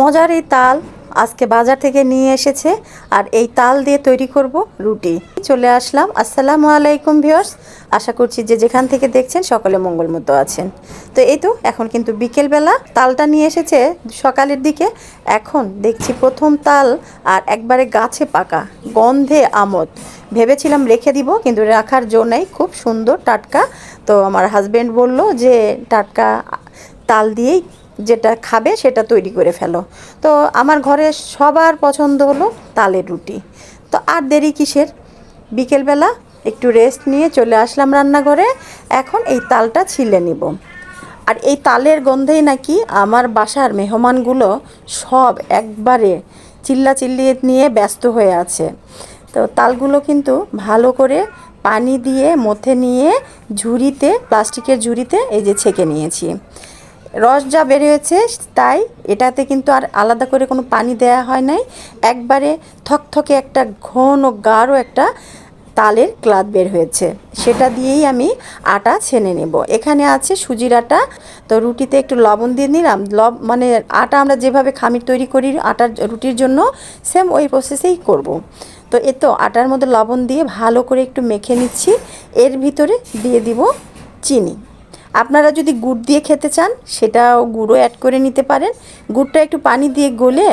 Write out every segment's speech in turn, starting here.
মজার এই তাল আজকে বাজার থেকে নিয়ে এসেছে আর এই তাল দিয়ে তৈরি করব রুটি। চলে আসলাম। আসসালামু আলাইকুম ভিউয়ার্স। আশা করছি যে যেখান থেকে দেখছেন সকলে মঙ্গলমত আছেন। তো এই তো এখন কিন্তু বিকেলবেলা তালটা নিয়ে এসেছে সকালের দিকে। এখন দেখছি প্রথম তাল আর একবারে গাছে পাকা, গন্ধে আমোদ। ভেবেছিলাম রেখে দিব কিন্তু রাখার জন্যই খুব সুন্দর টাটকা। তো আমার হাজব্যান্ড বলল যে টাটকা তাল দিয়েই যেটা খাবে সেটা তৈরি করে ফেলো। তো আমার ঘরে সবার পছন্দ হলো তালের রুটি। তো আর দেরি কিসের? বিকেলবেলা একটু রেস্ট নিয়ে চলে আসলাম রান্নাঘরে, এখন এই তালটা ছিলে নিব। আর এই তালের গন্ধেই নাকি আমার বাসার মেহমানগুলো সব একবারে চিল্লা চিল্লিয়ে নিয়ে ব্যস্ত হয়ে আছে। তো তালগুলো কিন্তু ভালো করে পানি দিয়ে মধ্যে নিয়ে ঝুড়িতে, প্লাস্টিকের ঝুড়িতে এই যে ছেঁকে নিয়েছি। রস যা বের হয়েছে তাই এটাতে কিন্তু আর আলাদা করে কোনো পানি দেয়া হয় নাই। একবারে থকথকে একটা ঘন গাঢ় একটা তালের ক্লাদ বের হয়েছে। সেটা দিয়েই আমি আটা ছেনে নেব। এখানে আছে সুজির আটা। তো রুটিতে একটু লবণ দিয়ে নিলাম। লব মানে আটা আমরা যেভাবে খামির তৈরি করি আটার রুটির জন্য, সেম ওই প্রসেসেই করব। তো এ তো আটার মধ্যে লবণ দিয়ে ভালো করে একটু মেখে নিচ্ছি। এর ভিতরে দিয়ে দিব চিনি। আপনারা যদি গুড় দিয়ে খেতে চান, সেটাও গুঁড়ো অ্যাড করে নিতে পারেন। গুড়টা একটু পানি দিয়ে গলে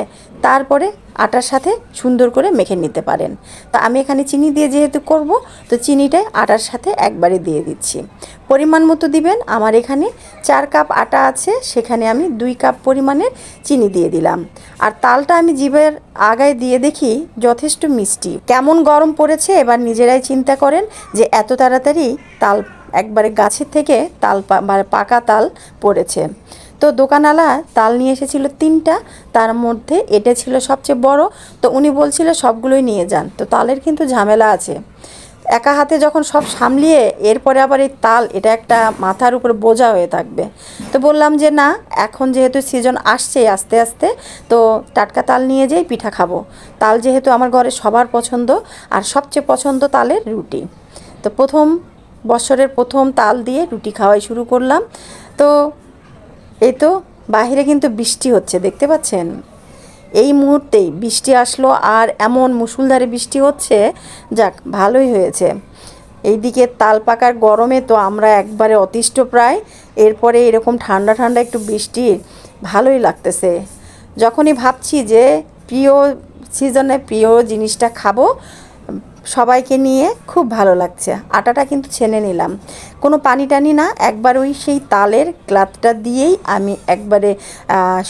তারপরে আটার সাথে সুন্দর করে মেখে নিতে পারেন। তো আমি এখানে চিনি দিয়ে যেহেতু করব, তো চিনিটাই আটার সাথে একবারে দিয়ে দিচ্ছি। পরিমাণ মতো দিবেন। আমার এখানে চার কাপ আটা আছে, সেখানে আমি দুই কাপ পরিমাণের চিনি দিয়ে দিলাম। আর তালটা আমি জিভের আগায় দিয়ে দেখি, যথেষ্ট মিষ্টি। কেমন গরম পড়েছে, এবার নিজেরাই চিন্তা করেন যে এত তাড়াতাড়ি তাল একবারে গাছের থেকে তাল মানে পাকা তাল পড়েছে। তো দোকানওয়ালা তাল নিয়ে এসেছিল তিনটা, তার মধ্যে এটা ছিল সবচেয়ে বড়। তো উনি বলছিল সবগুলোই নিয়ে যান। তো তালের কিন্তু ঝামেলা আছে। একা হাতে যখন সব সামলিয়ে এরপরে আবার এই তাল, এটা একটা মাথার উপর বোঝা হয়ে থাকবে। তো বললাম যে, না, এখন যেহেতু সিজন আসছে আস্তে আস্তে, তো টাটকা তাল নিয়ে যেই পিঠা খাব। তাল যেহেতু আমার ঘরে সবার পছন্দ, আর সবচেয়ে পছন্দ তালের রুটি। তো প্রথম বছরের প্রথম তাল দিয়ে রুটি খাওয়াই শুরু করলাম। তো এই তো বাইরে কিন্তু বৃষ্টি হচ্ছে, দেখতে পাচ্ছেন? এই মুহূর্তেই বৃষ্টি আসলো আর এমন মুসুলধারে বৃষ্টি হচ্ছে, যাক, ভালোই হয়েছে। এইদিকে তাল পাকার গরমে তো আমরা একবারে অতিষ্ঠ প্রায়, এরপরে এরকম ঠান্ডা ঠান্ডা একটু বৃষ্টি ভালোই লাগতেছে। যখনই ভাবছি যে প্রিয় সিজনে প্রিয় জিনিসটা খাব সবাইকে নিয়ে খুব ভালো লাগছে। আটাটা কিন্তু ছেনে নিলাম। কোনো পানি টানি না, একবার ওই সেই তালের ক্লাতটা দিয়েই আমি একবারে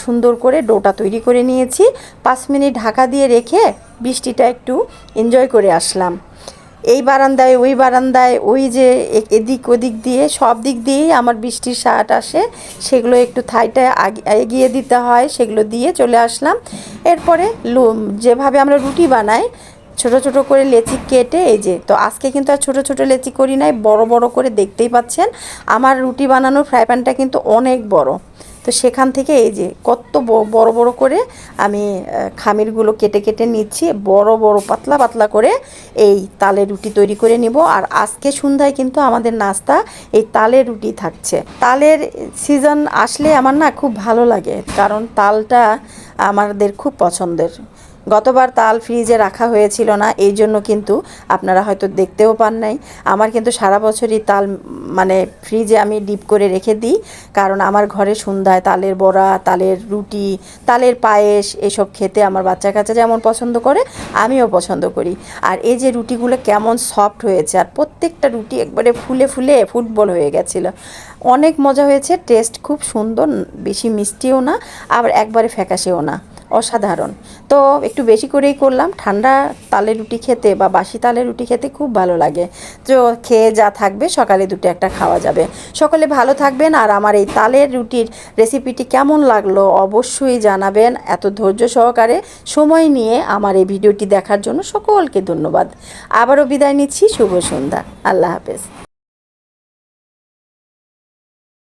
সুন্দর করে ডোটা তৈরি করে নিয়েছি। পাঁচ মিনিট ঢাকা দিয়ে রেখে বৃষ্টিটা একটু এনজয় করে আসলাম। এই বারান্দায়, ওই বারান্দায়, ওই যে এদিক ওদিক দিয়ে, সব দিক দিয়েই আমার বৃষ্টির সাট আসে। সেগুলো একটু থাইটায় এগিয়ে দিতে হয়, সেগুলো দিয়ে চলে আসলাম। এরপরে যেভাবে আমরা রুটি বানাই ছোট ছোট করে লেচি কেটে, এই যে, তো আজকে কিন্তু আর ছোট ছোট লেচি করি নাই, বড় বড় করে দেখতেই পাচ্ছেন। আমার রুটি বানানোর ফ্রাই প্যানটা কিন্তু অনেক বড়। তো সেখান থেকে এই যে, কত বড় বড় করে আমি খামিরগুলো কেটে কেটে নিচ্ছি, বড় বড় পাতলা পাতলা করে এই তালের রুটি তৈরি করে নিব। আর আজকে সন্ধ্যায় কিন্তু আমাদের নাস্তা এই তালের রুটি থাকছে। তালের সিজন আসলে আমার না খুব ভালো লাগে, কারণ তালটা আমাদের খুব পছন্দের। গতবার তাল ফ্রিজে রাখা হয়েছিল না, এই জন্য কিন্তু আপনারা হয়তো দেখতেও পান নাই। আমার কিন্তু সারা বছরই তাল মানে ফ্রিজে আমি ডিপ করে রেখে দিই, কারণ আমার ঘরে সন্ধ্যায় তালের বড়া, তালের রুটি, তালের পায়েস এসব খেতে আমার বাচ্চা কাচ্চা যেমন পছন্দ করে, আমিও পছন্দ করি। আর এই যে রুটিগুলো কেমন সফট হয়েছে, আর প্রত্যেকটা রুটি একবারে ফুলে ফুলে ফুটবল হয়ে গেছিল। অনেক মজা হয়েছে টেস্ট খুব সুন্দর, বেশি মিষ্টিও না, আবার একবারে ফ্যাকাশেও না। অসাধারণ। তো একটু বেশি করেই করলাম। ঠান্ডা তালের রুটি খেতে বা বাসি তালের রুটি খেতে খুব ভালো লাগে। তো খেয়ে যা থাকবে, সকালে দুটো একটা খাওয়া যাবে। সকলে ভালো থাকবেন আর আমার এই তালের রুটির রেসিপিটি কেমন লাগল অবশ্যই জানাবেন। এত ধৈর্য সহকারে সময় নিয়ে আমার এই ভিডিওটি দেখার জন্য সকলকে ধন্যবাদ। আবারও বিদায় নিচ্ছি। শুভ সন্ধ্যা। আল্লাহ হাফেজ।